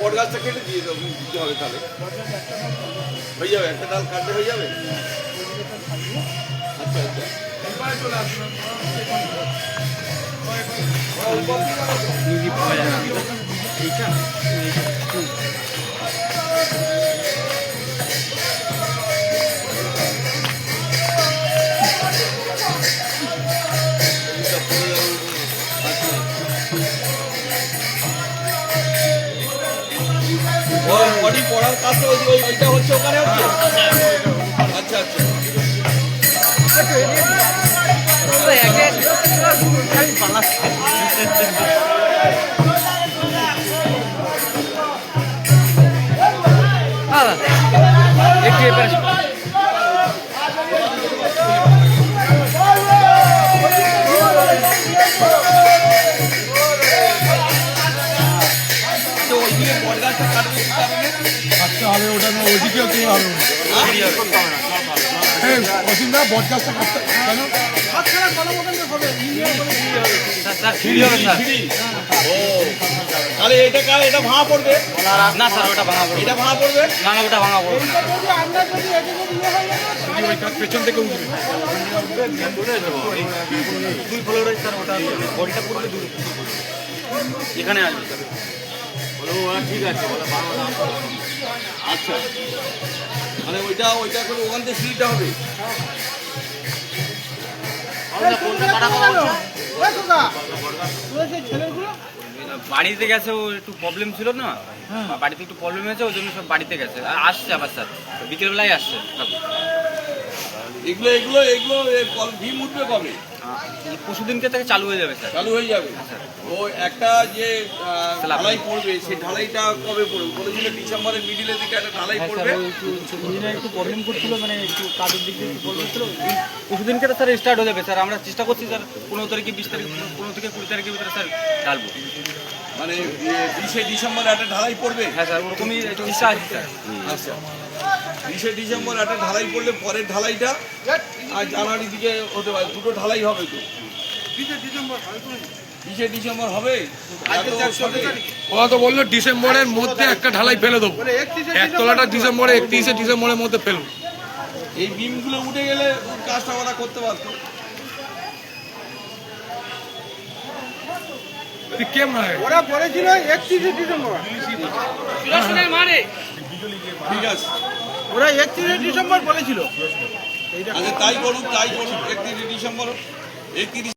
বট গাছটা কেটে দিয়ে দেবো দিতে হবে তাহলে। হয়ে যাবে একটা ডাল কাটতে হয়ে যাবে? আচ্ছা আচ্ছা। চলে বডি পড়ার কাছে ওই ওই- ওইটা হচ্ছে ওখানে হচ্ছে? কাটতে এটা কার এটা ভাঙা পড়বে ওটা ভাঙা পড়বে এটা ভাঙা পড়বে না ওটা ভাঙা পড়বে পেছন থেকে ওটা এখানে আসবে। ঠিক আছে আচ্ছা মানে ওইটা ওইটা করে ওখান থেকে সিঁড়িটা হবে। বাড়িতে গেছে ও একটু প্রবলেম ছিল না? বাড়িতে একটু প্রবলেম হয়েছে ওই জন্য সব বাড়িতে গেছে। আর আসছে আবার স্যার বিকেলবেলায় আসছে। এগুলো এগুলো এগুলো ভীম উঠবে কবে? পরশুদিনকে থেকে চালু হয়ে যাবে স্যার। চালু হয়ে যাবে। ও একটা যে ঢালাই পড়বে সেই ঢালাইটা কবে পড়বে? বলেছিল ডিসেম্বরের মিডিলের দিকে একটা ঢালাই পড়বে। ইঞ্জিনিয়ার একটু প্রবলেম করছিল মানে একটু কাজের দিক দিয়ে প্রবলেম ছিল পরশুদিনকে তো স্যার স্টার্ট হয়ে যাবে স্যার। আমরা চেষ্টা করছি স্যার পনেরো তারিখে বিশ তারিখ পনেরো থেকে কুড়ি তারিখের ভিতরে স্যার ডালবো মানে বিশে ডিসেম্বরে একটা ঢালাই পড়বে? হ্যাঁ স্যার ওরকমই চেষ্টা আছে স্যার। আচ্ছা। বিশে ডিসেম্বর একটা ঢালাই পড়লে পরের ঢালাইটা আর জানুয়ারির দিকে হতে পারে দুটো ঢালাই হবে তো। বিশে ডিসেম্বর হবে? ওরা তো বলল ডিসেম্বরের মধ্যে একটা ঢালাই ফেলে দেবো। একতলাটা ডিসেম্বরে একত্রিশে ডিসেম্বরের মধ্যে ফেলব। এই বিমগুলো উঠে গেলে কাজটা ওরা করতে পারতো। কেমন হয় ওরা বলেছিল একত্রিশে ডিসেম্বর। ঠিক আছে। ওরা একত্রিশে ডিসেম্বর বলেছিল। আচ্ছা তাই করুক তাই করুক একত্রিশে ডিসেম্বর একত্রিশ